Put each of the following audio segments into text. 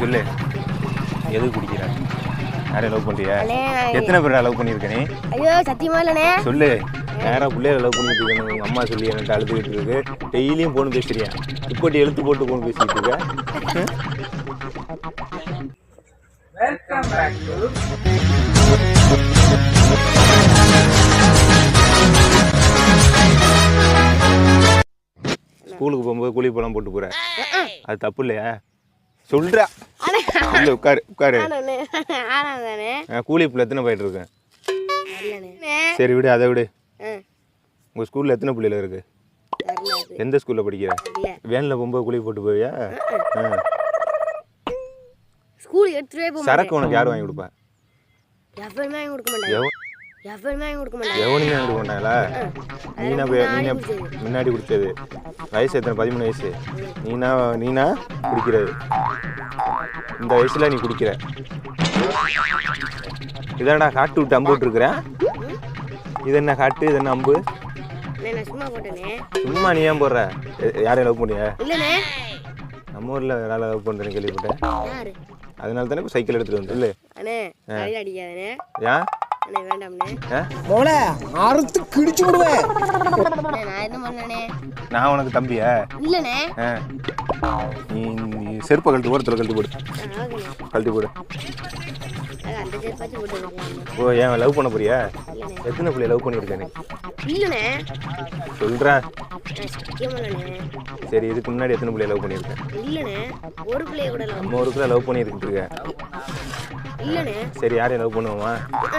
சொல்லு. எதுக்கு குடிக்கிற? யாரையும் லவ் பண்ணுறியா எத்தனை பேர் லவ் பண்ணியிருக்க நீ? ஐயோ சத்தியமா இல்லைண்ணே. சொல்லு. நேராக பிள்ளைய லவ் பண்ணிட்டு இருக்கணும் உங்கள் அம்மா சொல்லி என்கிட்ட அழுதுகிட்டு இருக்கு. டெய்லியும் போன் பேசுறியா? இப்போட்டி எழுத்து போட்டு போன் பேசிட்டு இருக்க. வெல்கம் பேக் டு ஸ்கூலுக்கு போகும்போது கூலி பழம் போட்டு போற. அது தப்பு இல்லையா? சொல்றா. இல்ல உட்காரு உட்காரு. கூலி பிள்ளை எத்தனை போயிட்டு இருக்கேன் சரி விடு அதை விடு. ஆ. உங்கள் ஸ்கூலில் எத்தனை பிள்ளைல இருக்கு? எந்த ஸ்கூலில் படிக்கிற? வேனில் போகும்போது கூலி போட்டு போவியா. ஸ்கூல் சரக்கு உனக்கு யார் வாங்கி கொடுப்பா? எவனுமே கொடுக்க மாட்டாங்க. எவ எவனுமே கொடுக்க மாட்டாங்களா? நீனா நீனா முன்னாடி குடிச்சது வயசு எத்தனை? பதிமூணு வயசு. நீனா நீனா குடிக்கிறது. இந்த வயசுல நீ குடிக்கிற. இதான்டா காட்டு விட்டு அம்பு விட்டுருக்குறேன். இது என்ன காட்டு? இது என்ன அம்பு? சும்மா நீ ஏன் போடுற? யாரையும் லவ் பண்ணியா? நம்ம ஊரில் வேற லவ் பண்ணுறேன்னு கேள்விப்பட்டேன். அதனால தானே சைக்கிள் எடுத்துகிட்டு வந்து இல்லை? ஏன்? அறுத்து கிழிச்சு விடுவேன் நான் என்ன பண்ணேனே நான் உனக்கு தம்பியா? இல்லைண்ணே. ஆ. நீ செருப்பை கழட்டி ஓரத்தில் கழட்டி போடு. கழட்டி போடு. ஓ ஏன் லவ் பண்ண போறியா? எத்தனை பிள்ளைய லவ் நான் சத்தியமா இல்லைண்ணே. சரி இதுக்கு முன்னாடி எத்தனை பிள்ளைய லவ் பண்ணியிருக்கேன் இல்லைண்ணே. ஒரு பிள்ளைய கூட நம்ம லவ் பண்ணியிருக்கிட்டு இருக்கேன் இல்லைண்ணே. சரி யாரையும் லவ் பண்ணுவோமா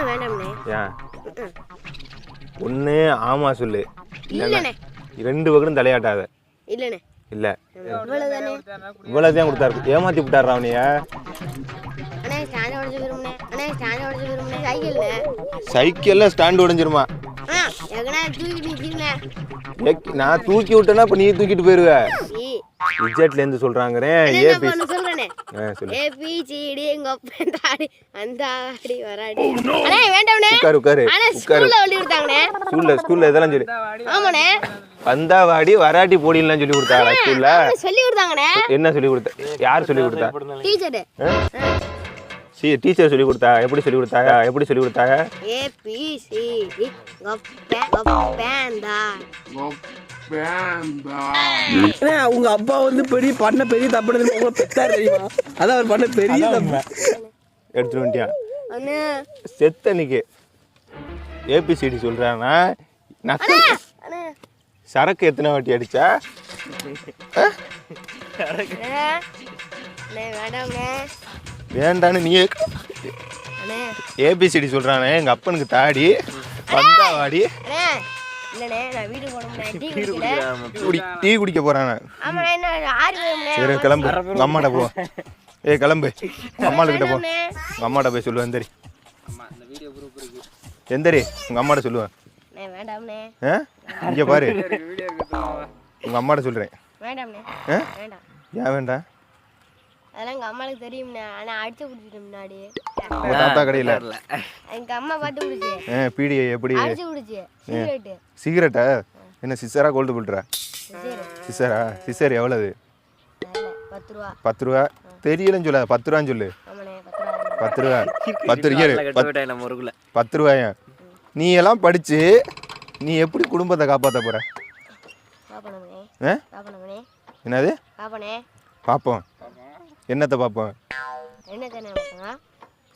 வேண்டாம்ண்ணே. ஏன். ஒன்று ஆமா சொல்லு. இல்லைண்ணே. ரெண்டு பக்கம் தலையாட்டாத. இல்லைண்ணே. இல்லை. இவ்வளவுதானே? கொடுத்தாரு. ஏமாத்தி விட்டாரா அவனைய சைக்கிள்ல ஸ்டாண்டு உடஞ்சிருமா? நான் தூக்கி விட்டேன்னா இப்போ நீ தூக்கிட்டு போயிருவ. சி. ரிஜெக்ட்லேருந்து சொல்கிறாங்கிறேன் என்ன ஏபிசிடி எங்க அப்பன் தாடி அந்த ஆடி வராடி அண்ணே வேண்டாம்ண்ணே உட்காரு உட்காரு அண்ணே உட்காரு ஸ்கூல்ல சொல்லி கொடுத்தாங்கண்ணே ஸ்கூல்ல ஸ்கூல்ல இதெல்லாம் சொல்லி ஆமாண்ணே வந்தா வாடி வராட்டி போடிலாம் சொல்லி கொடுத்தாங்களா ஸ்கூல்ல சொல்லி கொடுத்தாங்கண்ணே என்ன சொல்லி கொடுத்தா யார் சொல்லி கொடுத்தா டீச்சரு சி டீச்சர் சொல்லி கொடுத்தா எப்படி சொல்லி கொடுத்தாங்க எப்படி சொல்லி கொடுத்தாங்க ஏபிசிடி தா அண்ணே, உங்க அப்பா வந்து பெரிய பண்ண பெரிய தப்பு நடந்து உங்களை பெத்தாரு தெரியுமா? அதான் அவர் பண்ண பெரிய தப்பு. எடுத்துட்டு வந்துட்டியா? அண்ணே. செத்த அன்னைக்கு ஏபிசிடி சொல்றானா? நக்கு அண்ணே. சரக்கு எத்தனை வாட்டி அடிச்சா? வேண்டான்னு நீ ஏபிசிடி சொல்றானே எங்க அப்பனுக்கு தாடி வந்தா வாடி. இல்லண்ணே நான் வீட்டுக்கு போகணும்ண்ணே டீ குடிக்கல. குடி டீ குடிக்க போறானே ஆமாண்ணே என்ன ஆறு போயிரும்ண்ணே சரி கிளம்பு. உங்க அம்மாட்ட போ. ஏய் கிளம்பு. உங்க அம்மாட்ட போ. உங்க அம்மாட்ட போய் சொல்லுவேன் எந்தரி. எந்தரி. உங்க அம்மாட்ட சொல்லுவேன். வேண்டாம்ண்ணே. ஆ? இங்க பாரு. உங்க அம்மாட்ட சொல்றேன். வேண்டாம்ண்ணே. வேண்டாம். ஏன் வேண்டாம்? அதெல்லாம் எங்கள் அம்மாவுக்கு தெரியும்ண்ணே. ஆனால் அடிச்சு குடிச்சிட்டேன் முன்னாடி. உங்க தாத்தா கடையில? எங்கள் அம்மா பார்த்து குடிச்சு. ஆ பீடி எப்படி? அடிச்சு குடிச்சு. சிகரெட்டு. சிகரெட்டா? என்ன சிஸ்ஸரா கோல்டு பில்டரா? சரி சிஸ்ஸரா சிஸ்ஸர் எவ்வளவு பத்து ரூபா. பத்து ரூபா? தெரியலன்னு சொல்ல பத்து ரூபான்னு சொல்லு. பத்து ரூபா பத்து ரூபா. பத்து ரூபாய் பத்து- ரூபாயா? நீ எல்லாம் படிச்சு நீ எப்படி குடும்பத்தை காப்பாற்ற போற? என்னது? பாப்பனே பார்ப்போம் என்னத்தை பார்ப்போம்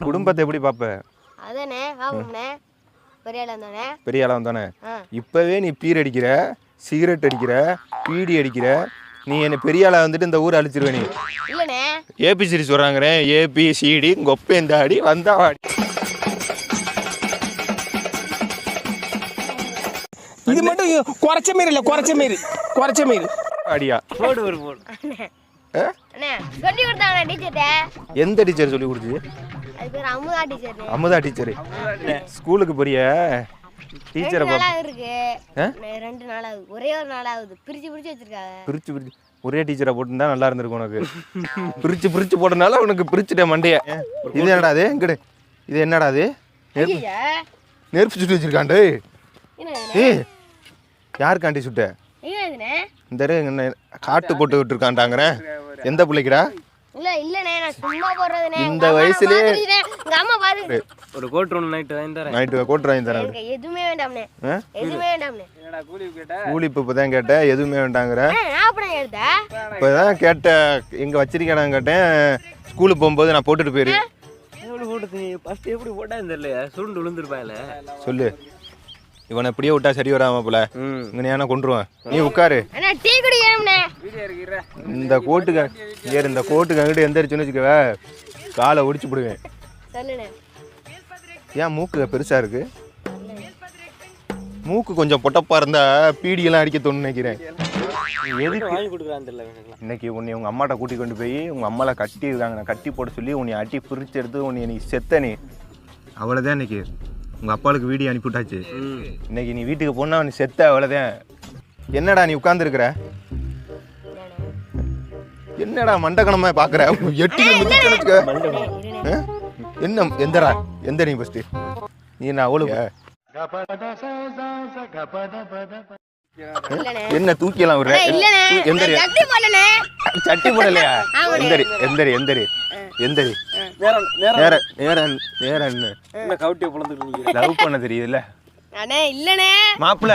குடும்பத்தை எப்படி பார்ப்ப அதானே பாப்போம்ண்ணே பெரிய ஆள் தானே பெரிய ஆளாக தானே ஆ. இப்போவே நீ பீர் அடிக்கிற சிகரெட் அடிக்கிற பீடி அடிக்கிற நீ என்னை பெரிய ஆளாக வந்துட்டு இந்த ஊரை அழிச்சிருவே நீ. இல்லைண்ணே ஏபிசிடி சொல்கிறாங்கிறேன் ஏபிசிடி கொப்பேந்தாடி வந்தா வாடி இது மட்டும் குறைச்ச மாரி இல்ல குறைச்ச மாரி குறைச்ச ஆ? அண்ணே. சொல்லி கொடுத்தாங்கண்ணே டீச்சர்கிட்ட? எந்த டீச்சர் சொல்லி கொடுத்து அது பேர் அமுதா டீச்சர்னு அமுதா டீச்சரு. ஸ்கூலுக்கு போறிய? டீச்சரை இருக்கு. ரெண்டு நாளாகுது ஒரே ஒரு நாளாகுது பிரிச்சு பிரிச்சு வச்சிருக்காங்க. பிரிச்சு பிரிச்சு. ஒரே டீச்சரை போட்டுருந்தா நல்லா இருந்திருக்கும் உனக்கு. பிரிச்சு பிரிச்சு போட்டனால உனக்கு பிரிச்சுட்டேன் மண்டைய. இது என்னடா அது? எங்கடு இது என்னடா அது? நெருப்பு சுட்டு வச்சிருக்காண்டு என்ன ஏய். யாருக்காண்டி சுட்ட? இந்த காட்டு போட்டு விட்டுருக்காண்டாங்கிறேன் எந்த பிள்ளைக்குடா? இல்ல இல்லண்ணே நான் சும்மா போடுறதுனே இந்த வயசுலயே- எங்க அம்மா பாரு. ஒரு கோட் வாங்கி தரேன். கோட்டு வாங்கி எனக்கு என்னடா கூலி கேட்ட? கூலி இப்போ தான் கேட்டேன். எதுவுமே வேண்டாங்கிற. நான் அப்படி எடுத்தா இப்போ தான் கேட்டேன். எங்கே வச்சிருக்கேன் கேட்டேன். ஸ்கூலுக்கு போகும்போது நான் போட்டுட்டு போயிரு. ஃபர்ஸ்ட் எப்படி போட்டான்னு தெரியல சுருண்டு விழுந்துருப்பாயில சொல்லு. இவனை இப்படியே விட்டா சரி வராம போல. நான் கொண்டுருவேன் நீ உட்காரு அண்ணா டீ குடிக்கணும்ண்ணே வீடியோ இருக்கிற இந்த கோட்டுக்கு ஏறு இந்த கோட்டுக்கு அங்கிட்டு எந்திரிச்சுன்னு வச்சுக்கவே காலை ஒடிச்சு போடுவேன். ஏன் மூக்கு பெருசா இருக்கு? மூக்கு கொஞ்சம் பொட்டப்பா இருந்தா பீடியெல்லாம் அடிக்க தோணுன்னு நினைக்கிறேன் இன்னைக்கு உன்னை உங்க அம்மாட்ட கூட்டி கொண்டு போய் உங்க அம்மால கட்டி இருக்காங்க. நான் கட்டி போட சொல்லி உன்னை அட்டி பிரிச்சு எடுத்து உன்னை நீ செத்த நீ. அவ்வளோதான் இன்னைக்கு. உங்க அப்பாவுக்கு வீடியோ அனுப்பிவிட்டாச்சு. இன்னைக்கு நீ வீட்டுக்கு போனா நீ செத்த அவ்வளோதான் என்னடா நீ உட்காந்துருக்குற என்னடா மண்டக்கணமா பாக்குற? எட்டில மிதிச்சு வச்சுக்க ஆ? என்ன எந்தடா? எந்த நீ ஃபர்ஸ்ட் நீ நான் அவ்வளோ இல்லண்ணே என்ன தூக்கியெல்லாம் விடுற? எந்தரி சட்டி போடலையா. எந்தரி எந்தரி எந்தரி எந்தரி நேர நேர நேர என்ன? கவுட்டியை பிளந்துட்டு லவ் பண்ண தெரியுதுல்ல. அண்ணே இல்லண்ணே மாப்பிள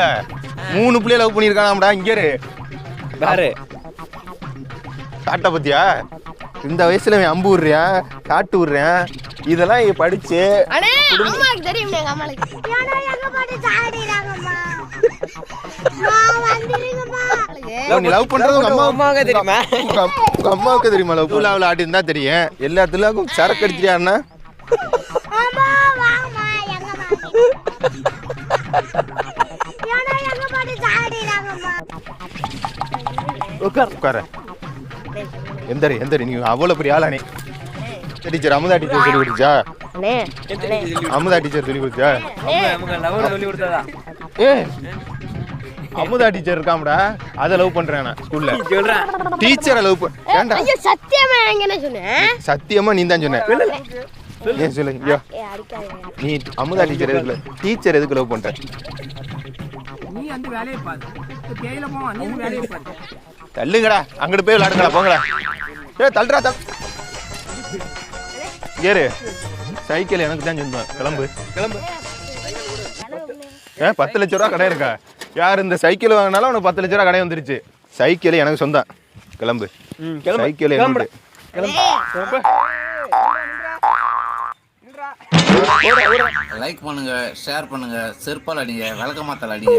மூணு பிள்ளைய லவ் பண்ணியிருக்கானாம்டா இங்க இரு. வேறு காட்ட பத்தியா? இந்த வயசுல அவன் அம்பு விடுறேன் காட்டு விடுறேன் இதெல்லாம் இங்க படிச்சு நீ லவ் பண்றது உங்க அம்மா அம்மாவுக்கு தெரியுமா? உங்க அம்- உங்க அம்மாவுக்கு தெரியுமா லவ் அவளை ஆட்டி இருந்தா தெரியும். எல்லாத்துலயும் சரக்கு அடிச்சிட்டியான்னா உட்கார் உட்கார. எந்தரி எந்தரி நீ அவ்வளோ பெரிய ஆளானே. டீச்சர் அமுதா டீச்சர் சொல்லி கொடுத்தா அண்ணே அமுதா டீச்சர் சொல்லி கொடுத்தா ஏ அமுதா டீச்சர் இருக்காமடா அதை லவ் பண்றேன் நான் ஸ்கூல்ல சொல்றேன் டீச்சரை லவ் பண்ண ஏன்டா? ஐயோ சத்தியமா நான் என்ன சொன்னேன்? சத்தியமா நீ தான் சொன்ன. ஏன் சொல்லு. ஐயோ நீ அமுதா டீச்சர் எதுக்குல டீச்சர் எதுக்கு லவ் பண்ற? நீ வந்து வேலையை பாரு. நீ வேலையை தள்ளுங்கடா. அங்கிட்டு போய் விளையாடுங்களா போங்கடா. ஏ தள்ளுறா தள் ஏறு சைக்கிள் எனக்கு தான் சொந்தம் கிளம்பு கிளம்பு ஏ பத்து லட்ச ரூபா கடை இருக்கா யார் இந்த சைக்கிள் வாங்கினாலும் உனக்கு பத்து லட்ச ரூபா கடை வந்துருச்சு சைக்கிள் எனக்கு சொந்தம் கிளம்பு கிளம்பு சைக்கிள் கிளம்புடா. என்னோட லைக் பண்ணுங்க ஷேர் பண்ணுங்க செருப்பால் அடிங்க விளக்கமாத்தல் அடிங்க